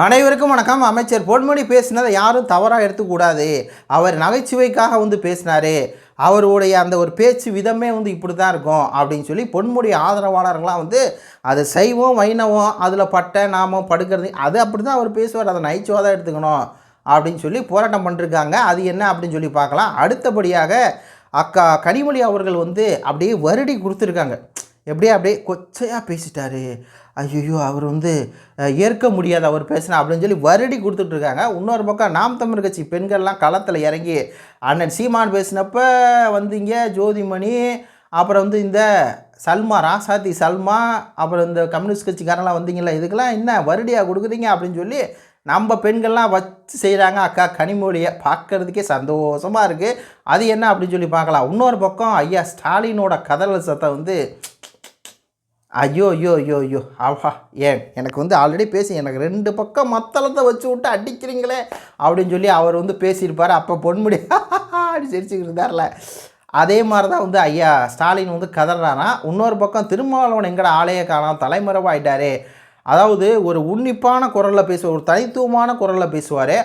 அனைவருக்கும் வணக்கம். அமைச்சர் பொன்முடி பேசினதை யாரும் தவறாக எடுத்துக்கூடாது. அவர் நகைச்சுவைக்காக வந்து பேசினாரு. அவருடைய அந்த ஒரு பேச்சு விதமே வந்து இப்படி தான் இருக்கும் அப்படின்னு சொல்லி பொன்முடி ஆதரவாளர்கள்லாம் வந்து அது சைவம் வைணவம் அதில் பட்டை நாமம் படுக்கிறது அது அப்படி தான் அவர் பேசுவார். அதை நகைச்சுவாக தான் எடுத்துக்கணும் அப்படின்னு சொல்லி போராட்டம் பண்ணிருக்காங்க. அது என்ன அப்படின்னு சொல்லி பார்க்கலாம். அடுத்தபடியாக அக்கா கனிமொழி அவர்கள் வந்து அப்படியே வருடி கொடுத்துருக்காங்க. எப்படியே அப்படியே கொச்சையாக பேசிட்டாரு. ஐயோ அவர் வந்து ஏற்க முடியாது அவர் பேசினா அப்படின்னு சொல்லி வருடி கொடுத்துட்ருக்காங்க. இன்னொரு பக்கம் நாம் தமிழ் கட்சி பெண்கள்லாம் களத்தில் இறங்கி அண்ணன் சீமான் பேசினப்ப வந்தீங்க ஜோதிமணி அப்புறம் வந்து இந்த சல்மா ராசாத்தி சல்மா அப்புறம் இந்த கம்யூனிஸ்ட் கட்சிக்காரெல்லாம் வந்தீங்களா இதுக்கெல்லாம் என்ன வருடியாக கொடுக்குறீங்க அப்படின்னு சொல்லி நம்ம பெண்கள்லாம் வச்சு செய்கிறாங்க அக்கா கனிமொழியை பார்க்கறதுக்கே சந்தோஷமாக இருக்குது அது என்ன அப்படின்னு சொல்லி பார்க்கலாம். இன்னொரு பக்கம் ஐயா ஸ்டாலினோட கதறல் சத்தம் வந்து ஐயோ ஐயோ ஐயோ ஐயோ. ஆஹா ஏன்? எனக்கு வந்து ஆல்ரெடி பேசி எனக்கு ரெண்டு பக்கம் மத்தளத்தை வச்சு விட்டு அடிக்கிறீங்களே அப்படின்னு சொல்லி அவர் வந்து பேசியிருப்பார். அப்போ பொன்முடி அப்படி சிரிச்சுக்கிட்டு இருந்தார்ல. அதே மாதிரி தான் வந்து ஐயா ஸ்டாலின் வந்து கதறானா இன்னொரு பக்கம் திருமாவளவன் எங்கட ஆலய காணாம். தலைமறைவாயிட்டாரே. அதாவது ஒரு உன்னிப்பான குரலில் பேசுவார் ஒரு தனித்துவமான குரலில் பேசுவார்.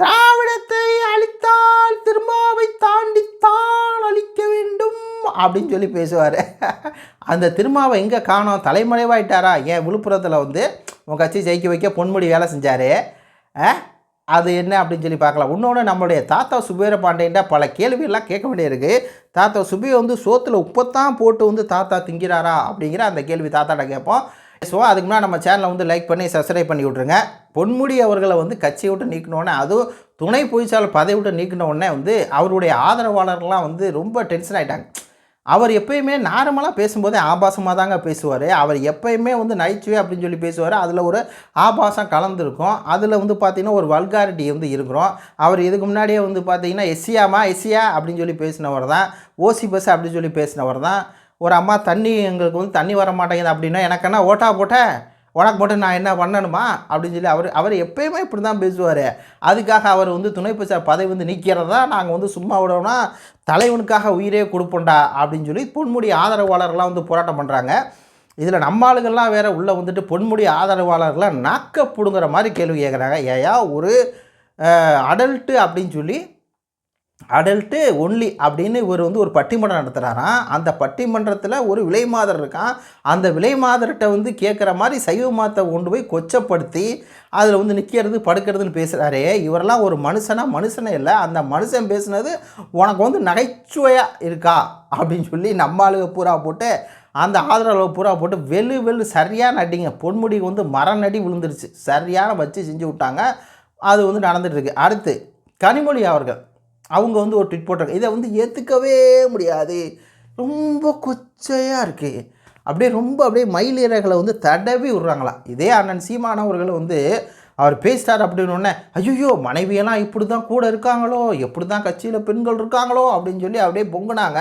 திராவிடத்தை அழித்தால் திருமாவை தாண்டித்தான் அழிக்க வேண்டும். அப்படின்னு சொல்லி பேசுவார். அந்த திருமாவை எங்கே காணோம்? தலைமறைவாயிட்டாரா? ஏன் விழுப்புரத்தில் வந்து உங்கள் கட்சி ஜெயிக்க வைக்க பொன்முடி வேலை செஞ்சார். அது என்ன அப்படின்னு சொல்லி பார்க்கலாம். இன்னொன்று நம்மளுடைய தாத்தா சுபீர பாண்டியன்ட்ட பல கேள்வியெல்லாம் கேட்க வேண்டியிருக்கு. தாத்தா சுபி வந்து சோத்தில் உப்பத்தான் போட்டு வந்து தாத்தா திங்கிறாரா? அப்படிங்கிற அந்த கேள்வி தாத்தாட்ட கேட்போம். ஸோ அதுக்கு முன்னாடி நம்ம சேனலை வந்து லைக் பண்ணி சப்ஸ்கிரைப் பண்ணி விட்ருங்க பொன்முடி அவர்களை வந்து கட்சியை விட்டு நீக்கினோடனே அதுவும் துணை பொய்ச்சாளர் பதவி விட்டு நீக்கின உடனே வந்து அவருடைய ஆதரவாளர்கள்லாம் வந்து ரொம்ப டென்ஷன் ஆகிட்டாங்க அவர் எப்பயுமே நார்மலாக பேசும்போதே ஆபாசமாக தாங்க பேசுவார். அவர் எப்பயுமே வந்து நைச்சுவே அப்படின்னு சொல்லி பேசுவார். அதில் ஒரு ஆபாசம் கலந்துருக்கும். அதில் வந்து பார்த்திங்கன்னா ஒரு வல்காரிட்டி வந்து இருக்கிறோம். அவர் இதுக்கு முன்னாடியே வந்து பார்த்தீங்கன்னா எஸ்சியாமா எஸ்சியா? அப்படின்னு சொல்லி பேசினவர் தான். ஓசி பஸ் அப்படின்னு சொல்லி பேசினவர் தான். ஒரு அம்மா தண்ணி எங்களுக்கு வந்து தண்ணி வர மாட்டேங்குது அப்படின்னா எனக்கு என்ன ஓட்டா போட்டேன் உனக்கு மட்டும் நான் என்ன பண்ணணுமா? அப்படின்னு சொல்லி அவர் அவர் எப்பயுமே இப்படி தான் பேசுவார். அதுக்காக அவர் வந்து துணை பிரச்சார பதவி வந்து நிற்கிறதா நாங்கள் வந்து சும்மா விடோம்னா தலைவனுக்காக உயிரே கொடுப்போண்டா அப்படின்னு சொல்லி பொன்முடி ஆதரவாளர்கள்லாம் வந்து போராட்டம் பண்ணுறாங்க இதில் நம்ம ஆளுங்கள்லாம் வேறு உள்ளே வந்துட்டு பொன்முடி ஆதரவாளர்கள்லாம் நாக்க பிடுங்குற மாதிரி கேள்வி கேட்குறாங்க ஏயா ஒரு அடல்ட்டு அப்படின்னு சொல்லி அடல்ட்டு ஒன்லி அப்படின்னு இவர் வந்து ஒரு பட்டிமன்றம் நடத்துகிறாராம் அந்த பட்டிமன்றத்தில் ஒரு விலை மாதர் இருக்கான் அந்த விலை மாதர்கிட்ட வந்து கேட்குற மாதிரி சைவ மாத்தை கொண்டு போய் கொச்சப்படுத்தி அதில் வந்து நிற்கிறது படுக்கிறதுன்னு பேசுகிறாரே இவரெல்லாம் ஒரு மனுஷனா? மனுஷனே இல்லை. அந்த மனுஷன் பேசுனது உனக்கு வந்து நகைச்சுவையாக இருக்கா? அப்படின்னு சொல்லி நம்ம ஆளுக பூரா போட்டு அந்த ஆதரவு பூரா போட்டு வெளு வெளு சரியான அடிங்க பொன்முடிக்கு வந்து மரநடி விழுந்துருச்சு. சரியான வச்சு செஞ்சு விட்டாங்க. அது வந்து நடந்துட்டு அடுத்து கனிமொழி அவர்கள். அவங்க வந்து ஒரு ட்விட் போட்டாங்க இதை வந்து ஏற்றுக்கவே முடியாது. ரொம்ப கொச்சையாக இருக்குது அப்படியே ரொம்ப அப்படியே மயிலிறகளை வந்து தடவி விடுறாங்களா. இதே அண்ணன் சீமானவர்கள் வந்து அவர் பேசிட்டார் அப்படின்னு ஒன்னே ஐயோ மனைவியெல்லாம் இப்படி தான் கூட இருக்காங்களோ? எப்படி தான் கட்சியில் பெண்கள் இருக்காங்களோ? அப்படின்னு சொல்லி அப்படியே பொங்குனாங்க.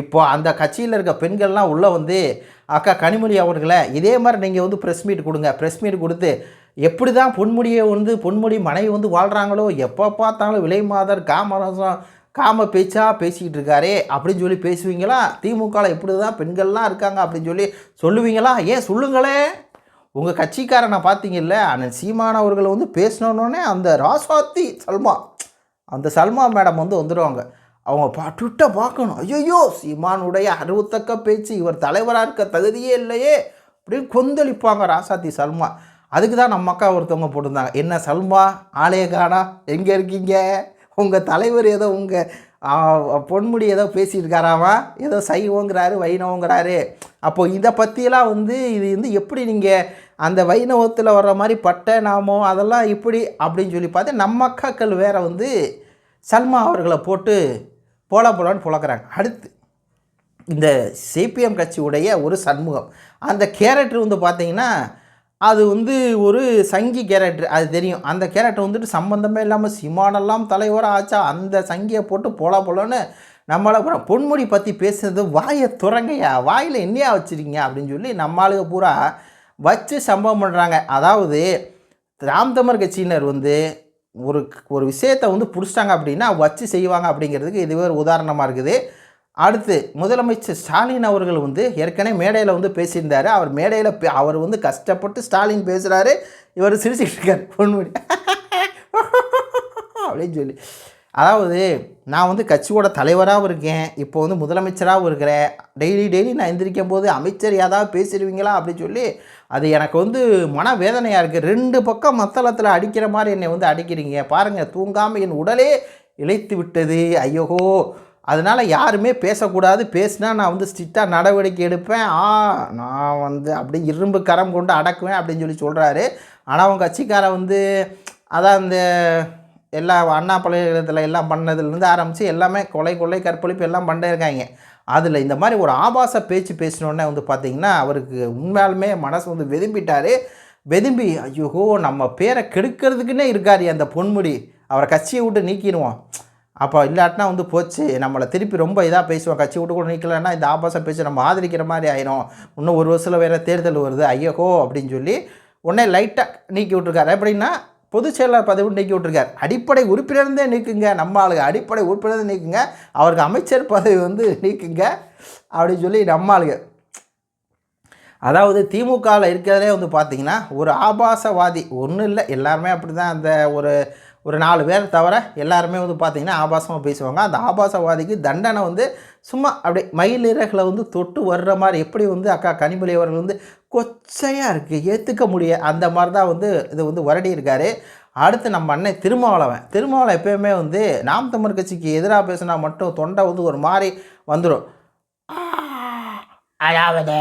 இப்போ அந்த கட்சியில் இருக்க பெண்கள்லாம் உள்ளே வந்து அக்கா கனிமொழி அவர்களை இதே மாதிரி நீங்கள் வந்து ப்ரெஸ் மீட் கொடுங்க. ப்ரெஸ் மீட் கொடுத்து எப்படி தான் பொன்முடியை வந்து பொன்முடி மனைவி வந்து வாழ்கிறாங்களோ எப்போ பார்த்தாலும் விலை மாதர் காமரசம் காம பேச்சா பேசிக்கிட்டு இருக்காரே அப்படின்னு சொல்லி பேசுவீங்களா? திமுகவில் இப்படி தான் பெண்கள்லாம் இருக்காங்க அப்படின்னு சொல்லி சொல்லுவீங்களா? ஏன் சொல்லுங்களே. உங்கள் கட்சிக்காரனை பார்த்தீங்கல்ல அண்ணன் சீமான் அவர்களை வந்து பேசினோன்னே அந்த ராசாத்தி சல்மா அந்த சல்மா மேடம் வந்து வந்துடுவாங்க அவங்க பாட்டுட்ட பார்க்கணும். ஐயோ சீமானுடைய அருவத்தக்க பேச்சு இவர் தலைவராக இருக்க தகுதியே இல்லையே அப்படின்னு கொந்தளிப்பாங்க ராசாத்தி சல்மா. அதுக்கு தான் நம்ம அக்கா ஒருத்தவங்க போட்டிருந்தாங்க. என்ன சல்மா ஆலய காணா எங்கே இருக்கீங்க? உங்கள் தலைவர் ஏதோ உங்கள் பொன்முடி ஏதோ பேசியிருக்காராமா ஏதோ சைவங்கிறாரு வைணவங்கிறாரு. அப்போது இதை பற்றியெல்லாம் வந்து இது வந்து எப்படி நீங்கள் அந்த வைணவத்தில் வர்ற மாதிரி பட்ட நாமம் அதெல்லாம் இப்படி அப்படின்னு சொல்லி பார்த்து நம்ம அக்காக்கள் வேறு வந்து சல்மா அவர்களை போட்டு போல போலான்னு புழக்கிறாங்க. அடுத்து இந்த சிபிஎம் கட்சியுடைய ஒரு சண்முகம். அந்த கேரக்டர் வந்து பார்த்திங்கன்னா அது வந்து ஒரு சங்கி கேரக்டர் அது தெரியும். அந்த கேரக்டர் வந்துட்டு சம்மந்தமே இல்லாமல் சிமானெல்லாம் தலைவராக ஆச்சா அந்த சங்கியை போட்டு போல போலன்னு நம்மளை பூரா பொன்முடி பற்றி பேசுனது வாயை துறங்கையா வாயில் என்னையா வச்சுருக்கீங்க அப்படின்னு சொல்லி நம்மளுக்கு பூரா வச்சு சம்பவம் பண்ணுறாங்க அதாவது ராம் தமிழ் கட்சியினர் வந்து ஒரு ஒரு விஷயத்தை வந்து பிடிச்சிட்டாங்க அப்படின்னா வச்சு செய்வாங்க அப்படிங்கிறதுக்கு இதுவே ஒரு உதாரணமாக இருக்குது. அடுத்து முதலமைச்சர் ஸ்டாலின் அவர்கள் வந்து ஏற்கனவே மேடையில் வந்து பேசியிருந்தார். அவர் மேடையில் பே- அவர் வந்து கஷ்டப்பட்டு ஸ்டாலின் பேசுகிறாரு இவர் சிரிச்சுட்டு இருக்கார். பொன்முடி அப்படின்னு சொல்லி. அதாவது நான் வந்து கட்சியோட தலைவராகவும் இருக்கேன். இப்போ வந்து முதலமைச்சராகவும் இருக்கிறேன். டெய்லி டெய்லி நான் எந்திரிக்கும் போது அமைச்சர் ஏதாவது பேசிடுவீங்களா? அப்படின்னு சொல்லி அது எனக்கு வந்து மன வேதனையாக இருக்குது ரெண்டு பக்கம் மத்தளத்தில் அடிக்கிற மாதிரி என்னை வந்து அடிக்கிறீங்க. பாருங்கள் தூங்காமல் என் உடலே இழைத்து விட்டது. ஐயோகோ அதனால் யாருமே பேசக்கூடாது. பேசினா நான் வந்து ஸ்ட்ரிக்டாக நடவடிக்கை எடுப்பேன். ஆ நான் வந்து அப்படி இரும்பு கரம் கொண்டு அடக்குவேன் அப்படின்னு சொல்லி சொல்கிறாரு ஆனால் அவங்க கட்சிக்காரன் வந்து அதான் அந்த எல்லா அண்ணா பல்கலைக்கழகத்தில் எல்லாம் பண்ணதுலேருந்து ஆரம்பித்து எல்லாமே கொலை கொள்ளை கற்பழிப்பு எல்லாம் பண்ணிட்டே இருக்காங்க. அதில் இந்த மாதிரி ஒரு ஆபாச பேச்சு பேசினோடனே வந்து பார்த்திங்கன்னா அவருக்கு உண்மையாலுமே மனசு வந்து வெதும்பிட்டார். வெதும்பி ஐயோ நம்ம பேரை கெடுக்கிறதுக்குன்னே இருக்காரு அந்த பொன்முடி. அவரை கட்சியை விட்டு நீக்கிடுவோம். அப்போ இல்லாட்டினா வந்து போச்சு. நம்மளை திருப்பி ரொம்ப இதாக பேசுவோம். கட்சி விட்டு கூட நிற்கலன்னா இந்த ஆபாச பேச்சு நம்ம ஆதரிக்கிற மாதிரி ஆயிரும். இன்னும் ஒரு வருஷத்தில் வேறு தேர்தல் வருது. ஐயோ அப்படின்னு சொல்லி உடனே லைட்டாக நீக்கி விட்ருக்காரு எப்படின்னா பொதுச் செயலாளர் பதவி நீக்கி விட்ருக்கார் அடிப்படை உறுப்பினர்ந்தே நீக்குங்க. நம்ம ஆளுங்க அடிப்படை உறுப்பினர் நீக்குங்க. அவருக்கு அமைச்சர் பதவி வந்து நீக்குங்க. அப்படின்னு சொல்லி நம்ம ஆளுங்க அதாவது திமுகவில் இருக்கிறதே வந்து பார்த்திங்கன்னா ஒரு ஆபாசவாதி. ஒன்றும் இல்லை எல்லாருமே அப்படி தான் அந்த ஒரு ஒரு நாலு பேர் தவிர எல்லாருமே வந்து பார்த்திங்கன்னா ஆபாசமாக பேசுவாங்க. அந்த ஆபாசவாதிக்கு தண்டனை வந்து சும்மா அப்படி மயிலிறகளை வந்து தொட்டு வர்ற மாதிரி எப்படி வந்து அக்கா கனிமொழி அவர்கள் வந்து கொச்சையாக இருக்குது ஏற்றுக்க முடிய அந்த மாதிரி தான் வந்து இது வந்து வருடி இருக்கார். அடுத்து நம்ம அண்ணன் திருமாவளவன். திருமாவளம் எப்பயுமே வந்து நாம் தமிழ் கட்சிக்கு எதிராக பேசினா மட்டும் தொண்டை வந்து ஒரு மாதிரி வந்துடும் அதாவது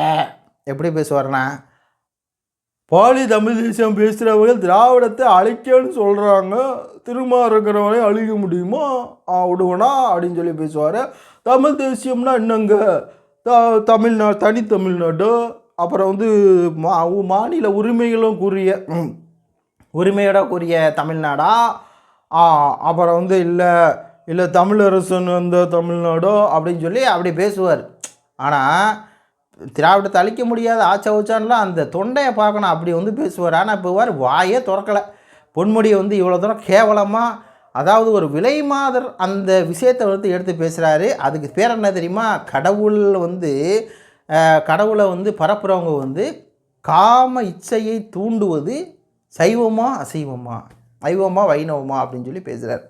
எப்படி பேசுவார்னா பாலி தமிழ் தேசியம் பேசுகிறவங்க திராவிடத்தை அழிக்கன்னு சொல்கிறாங்க திரும்ப இருக்கிறவரை அழிக்க முடியுமா? ஆ விடுவனா அப்படின்னு சொல்லி பேசுவார். தமிழ் தேசியம்னா என்னங்க? த தமிழ்நாடு தனி தமிழ்நாடு. அப்புறம் வந்து மா மாநில உரிமைகளும் கூறிய உரிமையோட கூறிய தமிழ்நாடா? அப்புறம் வந்து இல்லை இல்லை தமிழரசன் வந்த தமிழ்நாடோ? அப்படின்னு சொல்லி அப்படி பேசுவார். ஆனால் திராவிடத்தை அழிக்க முடியாத ஆச்சா ஊச்சான்லாம் அந்த தொண்டையை பார்க்கணும். அப்படி வந்து பேசுவார். ஆனால் இப்போ வார் வாயே திறக்கலை. பொன்முடியை வந்து இவ்வளோ தூரம் கேவலமாக அதாவது ஒரு விலை மாதர் அந்த விஷயத்தை வந்து எடுத்து பேசுகிறாரு அதுக்கு பேர் என்ன தெரியுமா? கடவுள் வந்து கடவுளை வந்து பரப்புகிறவங்க வந்து காம இச்சையை தூண்டுவது சைவமா அசைவமா? சைவமா வைணவமா? அப்படின்னு சொல்லி பேசுகிறார்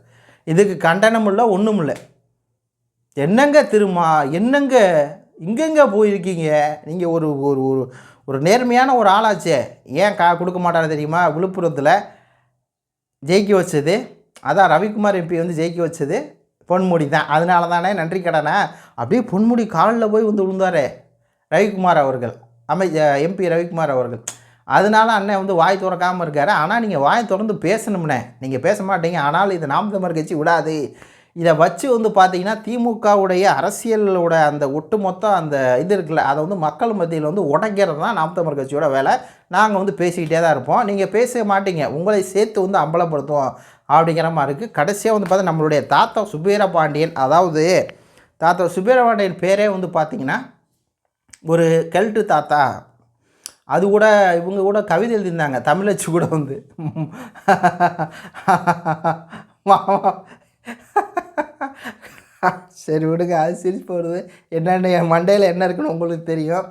இதுக்கு கண்டனம் இல்லை ஒன்றும் இல்லை. என்னங்க திருமா என்னங்க இங்கெங்கே போயிருக்கீங்க. நீங்கள் ஒரு ஒரு ஒரு ஒரு நேர்மையான ஒரு ஆளாச்சே. ஏன் கா கொடுக்க மாட்டாரு தெரியுமா? விழுப்புரத்தில் ஜெயிக்க வச்சது. அதான் ரவிக்குமார் எம்பி வந்து ஜெயிக்க வச்சது. பொன்முடி தான். அதனால தானே நன்றி கடனை. அப்படியே பொன்முடி காலில் போய் வந்து விழுந்தார் ரவிக்குமார் அவர்கள். அமை எம்பி ரவிக்குமார் அவர்கள். அதனால அண்ணன் வந்து வாய் திறக்காமல் இருக்காரு. ஆனால் நீங்கள் வாய் திறந்து பேசணும்னே. நீங்கள் பேச மாட்டீங்க. ஆனால் இது நாம் தமிழ் கட்சி விடாது. இதை வச்சு வந்து பார்த்தீங்கன்னா திமுகவுடைய அரசியலோட அந்த ஒட்டுமொத்த அந்த இது இருக்குல்ல அதை வந்து மக்கள் மத்தியில் வந்து உடைக்கிறது தான் நாம் கட்சியோட வேலை. நாங்கள் வந்து பேசிக்கிட்டே தான் இருப்போம். நீங்கள் பேச மாட்டீங்க. உங்களை சேர்த்து வந்து அம்பலப்படுத்துவோம் அப்படிங்கிற மாதிரி இருக்குது கடைசியாக வந்து பார்த்தா நம்மளுடைய தாத்தா சுபீர பாண்டியன் அதாவது தாத்தா சுபீர பாண்டியன் பேரே வந்து பார்த்தீங்கன்னா ஒரு கெல்ட்டு தாத்தா. அது கூட இவங்க கூட கவிதை எழுதியிருந்தாங்க தமிழச்சு கூட வந்து. சரி விடுங்க அது சிரிப்பு வருது என்னென்ன என் மண்டையில் என்ன இருக்குன்னு உங்களுக்கு தெரியும்.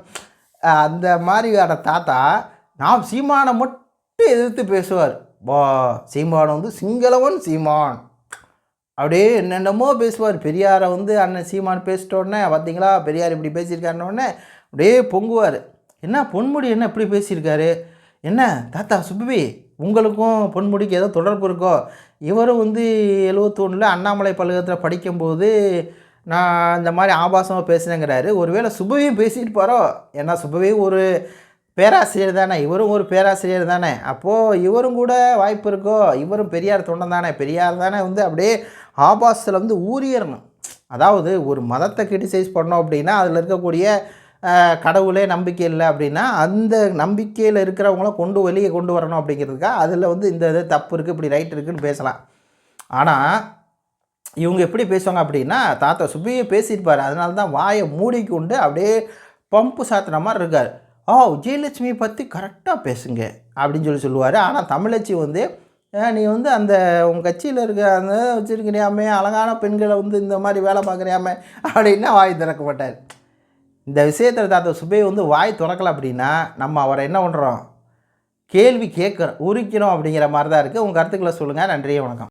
அந்த மாதிரியான தாத்தா நாம் சீமானை மட்டும் எதிர்த்து பேசுவார். வா சீமான் வந்து சிங்களவன் சீமான். அப்படியே என்னென்னமோ பேசுவார். பெரியாரை வந்து அண்ணன் சீமான் பேசிட்டோடனே பார்த்தீங்களா பெரியார் இப்படி பேசியிருக்காருன்னொடனே அப்படியே பொங்குவார். என்ன பொன்முடி என்ன இப்படி பேசியிருக்காரு? என்ன தாத்தா சுப்பி உங்களுக்கும் பொன்முடிக்கு ஏதோ தொடர்பு இருக்கோ? இவரும் வந்து எழுவத்தொன்னில் அண்ணாமலை பல்கலத்தில் படிக்கும்போது நான் இந்த மாதிரி ஆபாசமாக பேசினேங்கிறாரு. ஒருவேளை சுபவியும் பேசியிருப்பாரோ ஏன்னா சுபவி ஒரு பேராசிரியர் தானே. இவரும் ஒரு பேராசிரியர் தானே. அப்போது இவரும் கூட வாய்ப்பு இருக்கோ? இவரும் பெரியார் தொண்டன் தானே. பெரியார் தானே வந்து அப்படியே ஆபாசத்தில் வந்து ஊறியறணும் அதாவது ஒரு மதத்தை கிரிட்டிசைஸ் பண்ணோம் அப்படின்னா அதில் இருக்கக்கூடிய கடவுளே நம்பிக்கை இல்லை அப்படின்னா அந்த நம்பிக்கையில் இருக்கிறவங்கள கொண்டு வெளியே கொண்டு வரணும் அப்படிங்கிறதுக்காக அதில் வந்து இந்த இது தப்பு இருக்குது இப்படி ரைட் இருக்குன்னு பேசலாம். ஆனால் இவங்க எப்படி பேசுவாங்க அப்படின்னா தாத்தா சுப்பியே பேசியிருப்பார் அதனால தான் வாயை மூடிக்கொண்டு அப்படியே பம்பு சாத்துன மாதிரி இருக்கார். ஓ விஜயலட்சுமி பற்றி கரெக்டாக பேசுங்க அப்படின்னு சொல்லி சொல்லுவார். ஆனால் தமிழச்சி வந்து நீ வந்து அந்த உங்கள் கட்சியில் இருக்க அந்த வச்சுருக்கிறியாமே அழகான பெண்களை வந்து இந்த மாதிரி வேலை பார்க்குறியாமே அப்படின்னா வாய் திறக்க மாட்டார். இந்த விஷயத்தில் தாத்த சுபை வந்து வாய் திறக்கலை அப்படின்னா நம்ம அவரை என்ன பண்ணுறோம் கேள்வி கேட்குறோம் உரிக்கிறோம் அப்படிங்கிற மாதிரி தான் இருக்குது உங்கள் கருத்துக்களை சொல்லுங்கள் நன்றியை வணக்கம்.